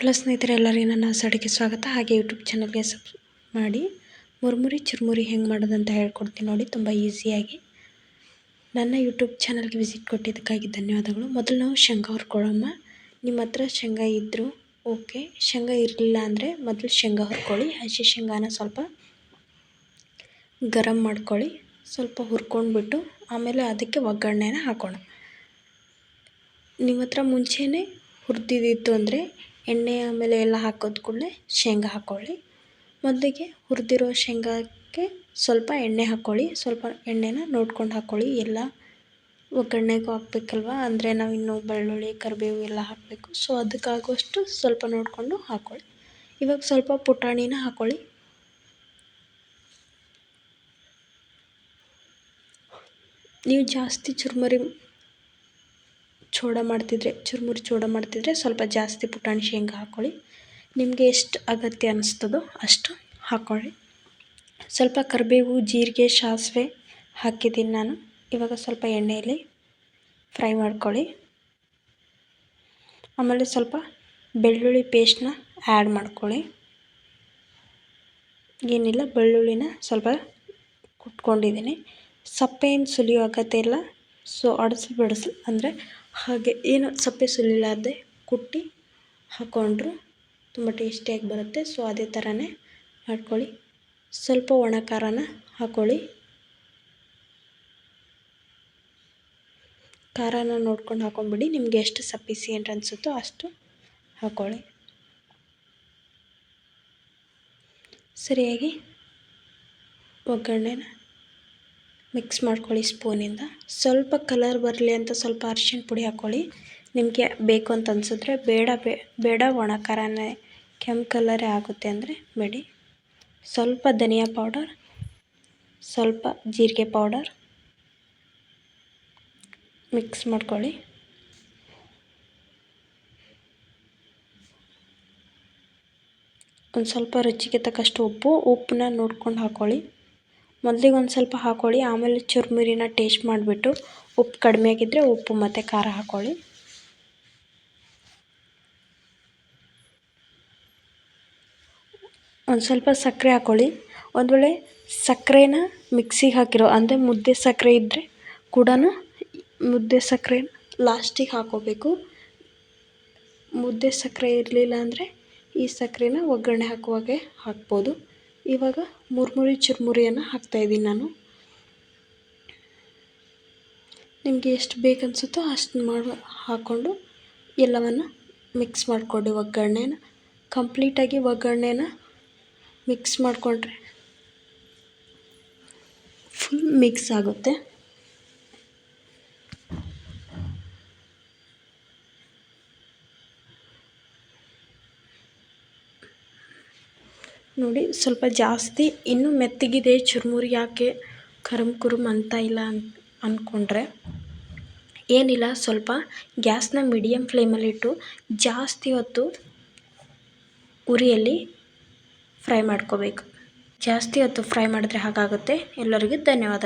Hello ಸ್ನೇಹಿತರೆ, ಎಲ್ಲರಿಗೂ ನನ್ನ ಸಡಿಗೆ ಸ್ವಾಗತ. ಹಾಗೆ ಯೂಟ್ಯೂಬ್ ಚಾನಲ್ಗೆ ಸಬ್ ಮಾಡಿ ಮುರ್ಮುರಿ, ಚುರ್ಮುರಿ ಹೆಂಗೆ ಮಾಡೋದಂತ ಹೇಳ್ಕೊಡ್ತೀನಿ ನೋಡಿ, ತುಂಬ ಈಸಿಯಾಗಿ ನನ್ನ ಯೂಟ್ಯೂಬ್ ಚಾನಲ್ಗೆ ವಿಸಿಟ್ ಕೊಟ್ಟಿದ್ದಕ್ಕಾಗಿ ಧನ್ಯವಾದಗಳು. ಮೊದಲು ನಾವು ಶೇಂಗಾ ಹುರ್ಕೊಳ್ಳೋಮ್ಮ ನಿಮ್ಮ ಹತ್ರ ಶೇಂಗಾ ಇದ್ದರೂ ಓಕೆ ಶೇಂಗಾ ಇರಲಿಲ್ಲ ಅಂದರೆ ಮೊದಲು ಶೇಂಗಾ ಹುರ್ಕೊಳ್ಳಿ. ಹಸಿ ಶೇಂಗಾನ ಸ್ವಲ್ಪ ಗರಂ ಮಾಡ್ಕೊಳ್ಳಿ. ಸ್ವಲ್ಪ ಹುರ್ಕೊಂಡ್ಬಿಟ್ಟು ಆಮೇಲೆ ಅದಕ್ಕೆ ಒಗ್ಗರಣೆನ ಹಾಕೋಣ. ನಿಮ್ಮ ಹತ್ರ ಮುಂಚೆನೇ ಹುರಿದಿದ್ದಿತ್ತು ಅಂದರೆ ಎಣ್ಣೆ ಆಮೇಲೆ ಎಲ್ಲ ಹಾಕಿದ ಕೂಡಲೇ ಶೇಂಗಾ ಹಾಕ್ಕೊಳ್ಳಿ ಮೊದಲಿಗೆ ಹುರಿದಿರೋ ಶೇಂಗಾಕ್ಕೆ ಸ್ವಲ್ಪ ಎಣ್ಣೆ ಹಾಕ್ಕೊಳ್ಳಿ ಸ್ವಲ್ಪ ಎಣ್ಣೆನ ನೋಡ್ಕೊಂಡು ಹಾಕ್ಕೊಳ್ಳಿ ಎಲ್ಲ ಒಗ್ಗರಣೆಗೂ ಹಾಕ್ಬೇಕಲ್ವ? ಅಂದರೆ ನಾವು ಇನ್ನು ಬೆಳ್ಳುಳ್ಳಿ, ಕರಿಬೇವು ಎಲ್ಲ ಹಾಕಬೇಕು. ಸೊ ಅದಕ್ಕಾಗುವಷ್ಟು ಸ್ವಲ್ಪ ನೋಡಿಕೊಂಡು ಹಾಕ್ಕೊಳ್ಳಿ ಇವಾಗ ಸ್ವಲ್ಪ ಪುಟಾಣಿನ ಹಾಕ್ಕೊಳ್ಳಿ ನೀವು ಜಾಸ್ತಿ ಚುರ್ಮರಿ ಚೂಡ ಮಾಡ್ತಿದ್ರೆ, ಚುರುಮುರಿ ಚೂಡ ಮಾಡ್ತಿದ್ರೆ ಸ್ವಲ್ಪ ಜಾಸ್ತಿ ಪುಟಾಣಿ ಶೇಂಗಾ ಹಾಕ್ಕೊಳ್ಳಿ ನಿಮಗೆ ಎಷ್ಟು ಅಗತ್ಯ ಅನ್ನಿಸ್ತದೋ ಅಷ್ಟು ಹಾಕ್ಕೊಳ್ಳಿ ಸ್ವಲ್ಪ ಕರಿಬೇವು, ಜೀರಿಗೆ, ಸಾಸಿವೆ ಹಾಕಿದ್ದೀನಿ ನಾನು. ಇವಾಗ ಸ್ವಲ್ಪ ಎಣ್ಣೆಯಲ್ಲಿ ಫ್ರೈ ಮಾಡ್ಕೊಳ್ಳಿ. ಆಮೇಲೆ ಸ್ವಲ್ಪ ಬೆಳ್ಳುಳ್ಳಿ ಪೇಸ್ಟ್ನ ಆ್ಯಡ್ ಮಾಡ್ಕೊಳ್ಳಿ. ಏನಿಲ್ಲ, ಬೆಳ್ಳುಳ್ಳಿನ ಸ್ವಲ್ಪ ಕುಟ್ಕೊಂಡಿದ್ದೀನಿ. ಏನು ಸುಲಿಯೋ ಅಗತ್ಯ ಇಲ್ಲ. ಸೊ ಅಡಿಸಿ ಬಿಡಿಸಿ ಅಂದರೆ ಹಾಗೆ ಏನು ಸಪ್ಪೆ ಸುಲಿಲಾರದೆ ಕುಟ್ಟಿ ಹಾಕ್ಕೊಂಡ್ರು ತುಂಬ ಟೇಸ್ಟಿಯಾಗಿ ಬರುತ್ತೆ. ಸೊ ಅದೇ ಥರನೇ ಮಾಡ್ಕೊಳ್ಳಿ. ಸ್ವಲ್ಪ ಒಣ ಖಾರನ ಹಾಕ್ಕೊಳ್ಳಿ ಖಾರನ ನೋಡ್ಕೊಂಡು ಹಾಕೊಂಡ್ಬಿಡಿ. ನಿಮಗೆ ಎಷ್ಟು ಅಂತ ಅನಿಸುತ್ತೋ ಅಷ್ಟು ಹಾಕ್ಕೊಳ್ಳಿ ಸರಿಯಾಗಿ ಒಗ್ಗರಣೆನ ಮಿಕ್ಸ್ ಮಾಡ್ಕೊಳ್ಳಿ ಸ್ಪೂನಿಂದ. ಸ್ವಲ್ಪ ಕಲರ್ ಬರಲಿ ಅಂತ ಸ್ವಲ್ಪ ಅರಿಶಿನ ಪುಡಿ ಹಾಕ್ಕೊಳ್ಳಿ ನಿಮಗೆ ಬೇಕು ಅಂತ ಅನ್ಸಿದ್ರೆ ಬೇಡ ಬೇಡ ಒಣ ಖಾರನೇ ಕೆಂಪು ಕಲರೇ ಆಗುತ್ತೆ ಅಂದರೆ ಬಿಡಿ. ಸ್ವಲ್ಪ ಧನಿಯಾ ಪೌಡರ್ ಸ್ವಲ್ಪ ಜೀರಿಗೆ ಪೌಡರ್ ಮಿಕ್ಸ್ ಮಾಡ್ಕೊಳ್ಳಿ. ಒಂದು ಸ್ವಲ್ಪ ರುಚಿಗೆ ತಕ್ಕಷ್ಟು ಉಪ್ಪು, ಉಪ್ಪನ್ನ ನೋಡ್ಕೊಂಡು ಹಾಕ್ಕೊಳ್ಳಿ ಮೊದಲಿಗೆ ಒಂದು ಸ್ವಲ್ಪ ಹಾಕ್ಕೊಳ್ಳಿ ಆಮೇಲೆ ಚುರುಮುರಿನ ಟೇಸ್ಟ್ ಮಾಡಿಬಿಟ್ಟು ಉಪ್ಪು ಕಡಿಮೆ ಆಗಿದ್ದರೆ ಉಪ್ಪು ಮತ್ತು ಖಾರ ಹಾಕ್ಕೊಳ್ಳಿ ಒಂದು ಸ್ವಲ್ಪ ಸಕ್ಕರೆ ಹಾಕ್ಕೊಳ್ಳಿ ಒಂದು ವೇಳೆ ಸಕ್ಕರೆನ ಮಿಕ್ಸಿಗೆ ಹಾಕಿರೋ, ಅಂದರೆ ಮುದ್ದೆ ಸಕ್ಕರೆ ಇದ್ದರೆ ಕೂಡ ಮುದ್ದೆ ಸಕ್ಕರೆ ಲಾಸ್ಟಿಗೆ ಹಾಕ್ಕೋಬೇಕು ಮುದ್ದೆ ಸಕ್ಕರೆ ಇರಲಿಲ್ಲ ಅಂದರೆ ಈ ಸಕ್ಕರೆನ ಒಗ್ಗರಣೆ ಹಾಕುವಾಗೆ ಹಾಕ್ಬೋದು. ಇವಾಗ ಮುರ್ಮುರಿ ಹಾಕ್ತಾ ಹಾಕ್ತಾಯಿದ್ದೀನಿ ನಾನು. ನಿಮಗೆ ಎಷ್ಟು ಬೇಕನ್ಸುತ್ತೋ ಅಷ್ಟು ಮಾಡಿ, ಹಾಕ್ಕೊಂಡು ಎಲ್ಲವನ್ನು ಮಿಕ್ಸ್ ಮಾಡಿಕೊಂಡು ಒಗ್ಗರಣೆನ ಕಂಪ್ಲೀಟಾಗಿ ಒಗ್ಗರಣೆನ ಮಿಕ್ಸ್ ಮಾಡಿಕೊಂಡ್ರೆ ಫುಲ್ ಮಿಕ್ಸ್ ಆಗುತ್ತೆ. ನೋಡಿ, ಸ್ವಲ್ಪ ಜಾಸ್ತಿ, ಇನ್ನೂ ಮೆತ್ತಗಿದೆ, ಚುರುಮುರಿ ಯಾಕೆ ಕರಮ್ ಕುರುಮ್ ಅಂತ ಇಲ್ಲ ಅಂತ ಅಂದ್ಕೊಂಡ್ರೆ ಏನಿಲ್ಲ, ಸ್ವಲ್ಪ ಗ್ಯಾಸ್ನ ಮೀಡಿಯಮ್ ಫ್ಲೇಮಲ್ಲಿಟ್ಟು ಜಾಸ್ತಿ ಹೊತ್ತು ಉರಿಯಲ್ಲಿ ಫ್ರೈ ಮಾಡ್ಕೋಬೇಕು. ಜಾಸ್ತಿ ಹೊತ್ತು ಫ್ರೈ ಮಾಡಿದ್ರೆ ಹಾಗಾಗುತ್ತೆ. ಎಲ್ಲರಿಗೂ ಧನ್ಯವಾದ.